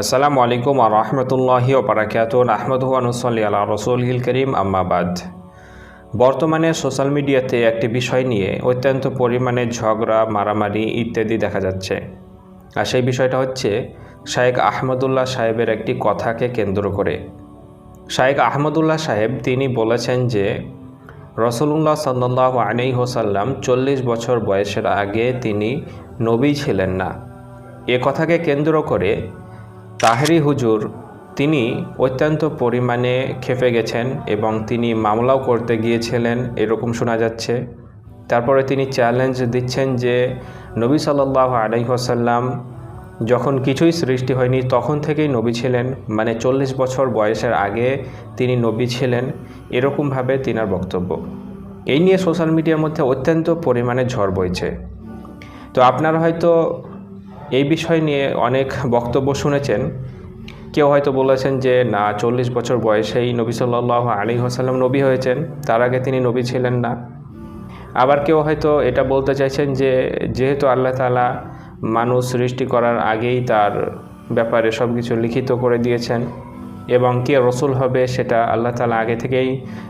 আসসালামু আলাইকুম আর রহমতুল্লাহি ওবরাকাত আহমদ হুয়ানুসল্লি আল্লাহ রসুল করিম আম্মাবাদ বর্তমানে সোশ্যাল মিডিয়াতে একটি বিষয় নিয়ে অত্যন্ত পরিমাণে ঝগড়া, মারামারি ইত্যাদি দেখা যাচ্ছে। আর সেই বিষয়টা হচ্ছে শায়েক আহমদুল্লাহ সাহেবের একটি কথাকে কেন্দ্র করে। শায়েক আহমদুল্লাহ সাহেব তিনি বলেছেন যে রসুল্লাহ সাল্লাহ আলী হোসাল্লাম চল্লিশ বছর বয়সের আগে তিনি নবী ছিলেন না। এ কথাকে কেন্দ্র করে তাহেরি হুজুর, তিনি অত্যন্ত পরিমাণে খেপে গেছেন এবং তিনি মামলাও করতে গিয়েছিলেন, এরকম শোনা যাচ্ছে। তারপরে তিনি চ্যালেঞ্জ দিচ্ছেন যে, নবী সাল্লাহ আলাইসাল্লাম যখন কিছুই সৃষ্টি হয়নি, তখন থেকেই নবী ছিলেন। মানে চল্লিশ বছর বয়সের আগে তিনি নবী ছিলেন এরকমভাবে তিনার বক্তব্য। এই নিয়ে সোশ্যাল মিডিয়ার মধ্যে অত্যন্ত পরিমাণে ঝড় বইছে। তো আপনারা হয়তো এই বিষয় নিয়ে অনেক বক্তব্য শুনেছেন। কেউ হয়তো বলেছেন যে, না, চল্লিশ বছর বয়সেই নবী সাল্লাহ আলী হাসাল্লাম নবী হয়েছেন, তার আগে তিনি নবী ছিলেন না। আবার কেউ হয়তো এটা বলতে চাইছেন যে, যেহেতু আল্লাহ তালা মানুষ সৃষ্টি করার আগেই তার ব্যাপারে সব কিছু লিখিত করে দিয়েছেন এবং কে রসুল হবে সেটা আল্লাহ তালা আগে থেকেই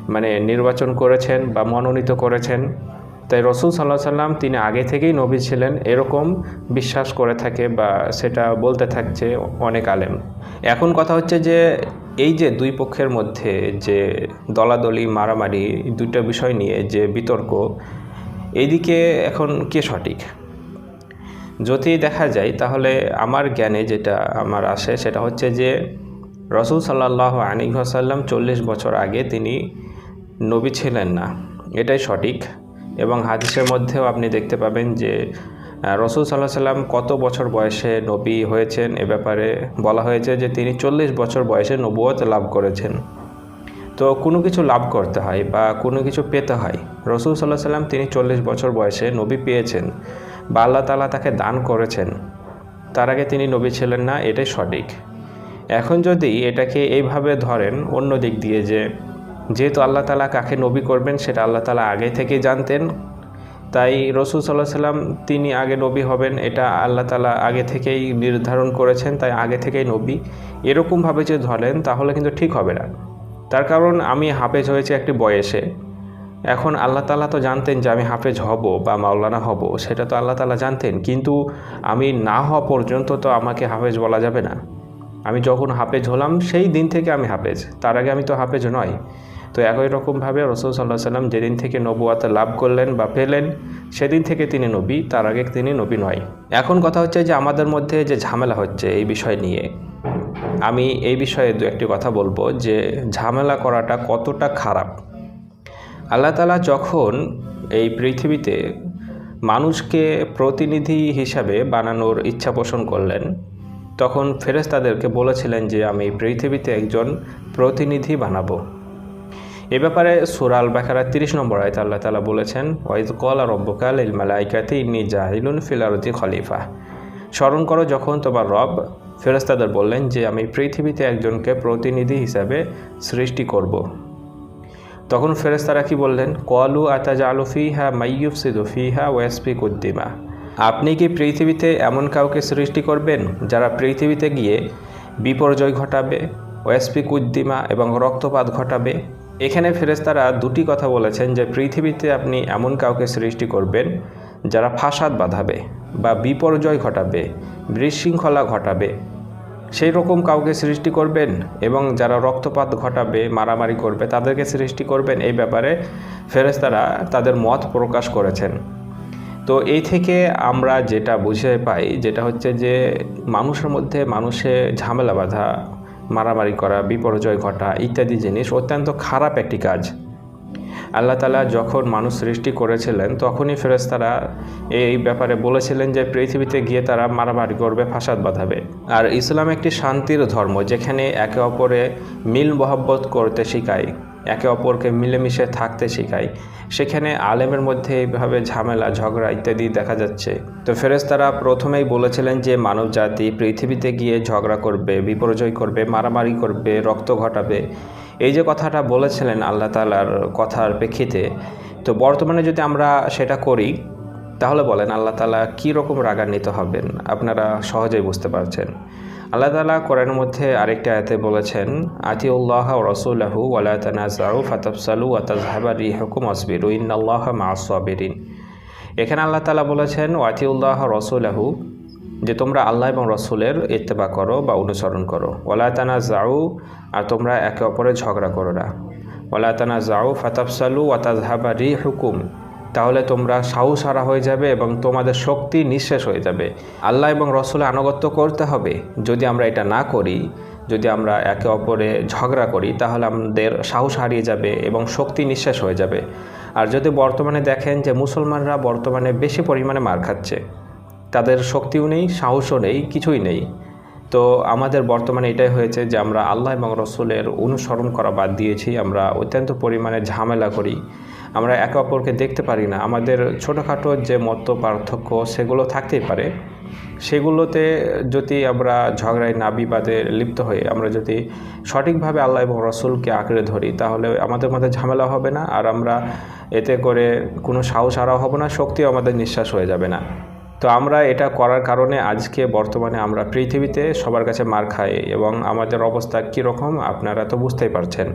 মানে নির্বাচন করেছেন বা মনোনীত করেছেন তাই রসুল সাল্লাহ সাল্লাম তিনি আগে থেকেই নবী ছিলেন, এরকম বিশ্বাস করে থাকে বা সেটা বলতে থাকছে অনেক আলেম। এখন কথা হচ্ছে যে, এই যে দুই পক্ষের মধ্যে যে দলাদলি, মারামারি দুইটা বিষয় নিয়ে যে বিতর্ক এইদিকে এখন কে সঠিক? যদি দেখা যায়, তাহলে আমার জ্ঞানে যেটা আমার আসে সেটা হচ্ছে যে, রসুল সাল্লাহ আলী আসাল্লাম চল্লিশ বছর আগে তিনি নবী ছিলেন না। এটাই সঠিক। এবং হাদিসের মধ্যেও আপনি দেখতে পাবেন যে রসুল সাল্লাহ সাল্লাম কত বছর বয়সে নবী হয়েছেন? এ ব্যাপারে বলা হয়েছে যে, তিনি চল্লিশ বছর বয়সে নবুয়ত লাভ করেছেন। তো কোনো কিছু লাভ করতে হয় বা কোনো কিছু পেতে হয়, রসুল সাল্লাহ সাল্লাম তিনি চল্লিশ বছর বয়সে নবী পেয়েছেন বা আল্লাহ তালা তাকে দান করেছেন। তার আগে তিনি নবী ছিলেন না, এটাই সঠিক। এখন যদি এটাকে এইভাবে ধরেন অন্য দিক দিয়ে যে যেহেতু আল্লাহ তালা কাকে নবী করবেন সেটা আল্লাহ তালা আগে থেকে জানতেন। তাই রসুল সাল্লাহ সাল্লাম তিনি আগে নবী হবেন, এটা আল্লাহ তালা আগে থেকেই নির্ধারণ করেছেন, তাই আগে থেকেই নবী। এরকমভাবে যে ধরেন, তাহলে কিন্তু ঠিক হবে না। তার কারণ আমি হাফেজ হয়েছি একটি বয়সে। এখন আল্লাহ তালা তো জানতেন যে আমি হাফেজ হব বা মাওলানা হব, সেটা তো আল্লাহ তালা জানতেন। কিন্তু আমি না হওয়া পর্যন্ত তো আমাকে হাফেজ বলা যাবে না। আমি যখন হাফেজ হলাম, সেই দিন থেকে আমি হাফেজ। তার আগে আমি তো হাফেজ নয়। তো একই রকমভাবে রসুল সাল্লাহ সাল্লাম যেদিন থেকে নবুয়াতে লাভ করলেন বা পেলেন, সেদিন থেকে তিনি নবী, তার আগে তিনি নবী নয়। এখন কথা হচ্ছে যে আমাদের মধ্যে যে ঝামেলা হচ্ছে এই বিষয় নিয়ে, আমি এই বিষয়ে দু একটি কথা বলব যে ঝামেলা করাটা কতটা খারাপ। আল্লাহ তালা যখন এই পৃথিবীতে মানুষকে প্রতিনিধি হিসাবে বানানোর ইচ্ছা পোষণ করলেন, তখন ফেরেস্তাদেরকে বলেছিলেন যে আমি পৃথিবীতে একজন প্রতিনিধি বানাবো। এ ব্যাপারে সুরাল বাখারা তিরিশ নম্বর আয়তে আল্লাহ তালা বলেছেন, ওয়াইদ কলা রব্বকাল ইল মালাইকাতি, ইন্নি জাহিলুন ফিলারতি খলিফা। স্মরণ করো, যখন তোমার রব ফেরস্তাদের বললেন যে, আমি পৃথিবীতে একজনকে প্রতিনিধি হিসাবে সৃষ্টি করব। তখন ফেরেস্তারা কি বললেন? কলু আতাজ আলু ফিহা মাইয়ুফ সিদু ফিহা ওয়েসপিক উদ্দিমা আপনি কি পৃথিবীতে এমন কাউকে সৃষ্টি করবেন যারা পৃথিবীতে গিয়ে বিপর্যয় ঘটাবে ওয়েসপিক উদ্দিমা এবং রক্তপাত ঘটাবে? এখানে ফেরেস্তারা দুটি কথা বলেছেন যে পৃথিবীতে আপনি এমন কাউকে সৃষ্টি করবেন যারা ফাসাদ বাঁধাবে বা বিপর্যয় ঘটাবে, বিশৃঙ্খলা ঘটাবে। সেই রকম কাউকে সৃষ্টি করবেন এবং যারা রক্তপাত ঘটাবে, মারামারি করবে, তাদেরকে সৃষ্টি করবেন এই ব্যাপারে ফেরেস্তারা তাদের মত প্রকাশ করেছেন। তো এই থেকে আমরা যেটা বুঝে পাই, যেটা হচ্ছে যে মানুষের মধ্যে মানুষে ঝামেলা বাঁধা মারামারি করা, বিপর্যয় ঘটা ইত্যাদি জিনিস অত্যন্ত খারাপ একটি কাজ। আল্লাহ তালা যখন মানুষ সৃষ্টি করেছিলেন, তখনই ফেরেস্তারা এই ব্যাপারে বলেছিলেন যে, পৃথিবীতে গিয়ে তারা মারামারি করবে, ফাসাদ বাঁধাবে। আর ইসলাম একটি শান্তির ধর্ম, যেখানে একে অপরে মিল মহব্বত করতে শেখায়। একে অপরকে মিলেমিশে থাকতে শেখায়। সেখানে আলেমের মধ্যে এইভাবে ঝামেলা, ঝগড়া ইত্যাদি দেখা যাচ্ছে। তো ফেরেস্তারা প্রথমেই বলেছিলেন যে মানব জাতি পৃথিবীতে গিয়ে ঝগড়া করবে, বিপর্যয় করবে, মারামারি করবে, রক্ত ঘটাবে। এই যে কথাটা বলেছিলেন আল্লাহ তালার কথার প্রেক্ষিতে, তো বর্তমানে যদি আমরা সেটা করি তাহলে বলেন, আল্লাহ তালা কী রকম রাগান্বিত হবেন? আপনারা সহজেই বুঝতে পারছেন। আল্লাহ তালা কোরআনের মধ্যে আরেকটি আয়াতে বলেছেন, আতিউল্লাহ রসুল্লাহু ওয়ালা তানাজাউ ফাতাফসালু ওয়াতাজহাবা রিহকুম আসবিরু ইন্নাল্লাহ মাসাবিরিন এখানে আল্লাহ তালা বলেছেন ওয়াতিউল্লাহ রসুল্লাহু যে তোমরা আল্লাহ এবং রসুলের ইত্তেবা করো বা অনুসরণ করো। ওয়ালা তানা যাও আর তোমরা একে অপরের ঝগড়া করো না। ওয়ালা তানা যাও ফাতাফসালু ওয়াতাজহাবা রি হুকুম তাহলে তোমরা সাহস হারা হয়ে যাবে এবং তোমাদের শক্তি নিঃশেষ হয়ে যাবে। আল্লাহ এবং রসুলের আনুগত্য করতে হবে। যদি আমরা এটা না করি, যদি আমরা একে অপরে ঝগড়া করি, তাহলে আমাদের সাহস হারিয়ে যাবে এবং শক্তি নিঃশেষ হয়ে যাবে। আর যদি বর্তমানে দেখেন যে মুসলমানরা বর্তমানে বেশি পরিমাণে মার খাচ্ছে, তাদের শক্তিও নেই, সাহসও নেই, কিছুই নেই। তো আমাদের বর্তমানে এটাই হয়েছে যে আমরা আল্লাহ এবং রসুলের অনুসরণ করা বাদ দিয়েছি, আমরা অত্যন্ত পরিমাণে ঝামেলা করি। আমরা একে অপরকে দেখতে পারি না। আমাদের ছোটোখাটো যে মত পার্থক্য সেগুলো থাকতেই পারে। সেগুলোতে যদি আমরা ঝগড়ায় না বিবাদে লিপ্ত হয়ে আমরা যদি সঠিকভাবে আল্লাহ এবং রসুলকে আঁকড়ে ধরি, তাহলে আমাদের মধ্যে ঝামেলা হবে না। আর আমরা এতে করে কোনো সাহস হারা হব না, শক্তিও আমাদের নিঃশ্বাস হয়ে যাবে না। তো আমরা এটা করার কারণে আজকে বর্তমানে আমরা পৃথিবীতে সবার কাছে মার খাই এবং আমাদের অবস্থা কীরকম আপনারা তো বুঝতেই পারছেন।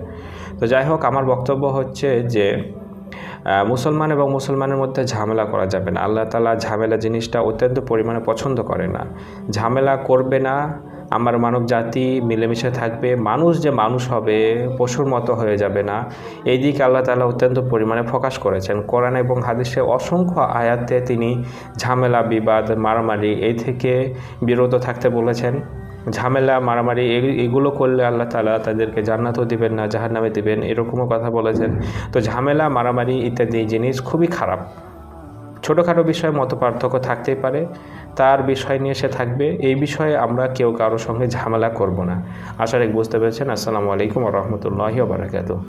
তো যাই হোক, আমার বক্তব্য হচ্ছে যে মুসলমান এবং মুসলমানের মধ্যে ঝামেলা করা যাবে না। আল্লাহ তালা ঝামেলা জিনিসটা অত্যন্ত পরিমাণে পছন্দ করে না। ঝামেলা করবে না। আমার মানব জাতি মিলেমিশে থাকবে। মানুষ যে মানুষ হবে, পশুর মতো হয়ে যাবে না। এই দিকে আল্লাহ তালা অত্যন্ত পরিমাণে ফোকাস করেছেন। কোরআন এবং হাদিসে অসংখ্য আয়াতে তিনি ঝামেলা, বিবাদ, মারামারি এই থেকে বিরত থাকতে বলেছেন। ঝামেলা, মারামারি এগুলো করলে আল্লাহ তালা তাদেরকে জান্নাতও দেবেন না, জাহান্নামে দেবেন, এরকমও কথা বলেছেন। তো ঝামেলা, মারামারি ইত্যাদি জিনিস খুবই খারাপ। ছোটোখাটো বিষয়ে মত পার্থক্য থাকতেই পারে। তার বিষয় নিয়ে সে থাকবে, এই বিষয়ে আমরা কেউ কারোর সঙ্গে ঝামেলা করব না। আশা রেখ বুঝতে পেরেছেন। আসসালামু আলাইকুম রহমতুল্লাহি বারাকাতু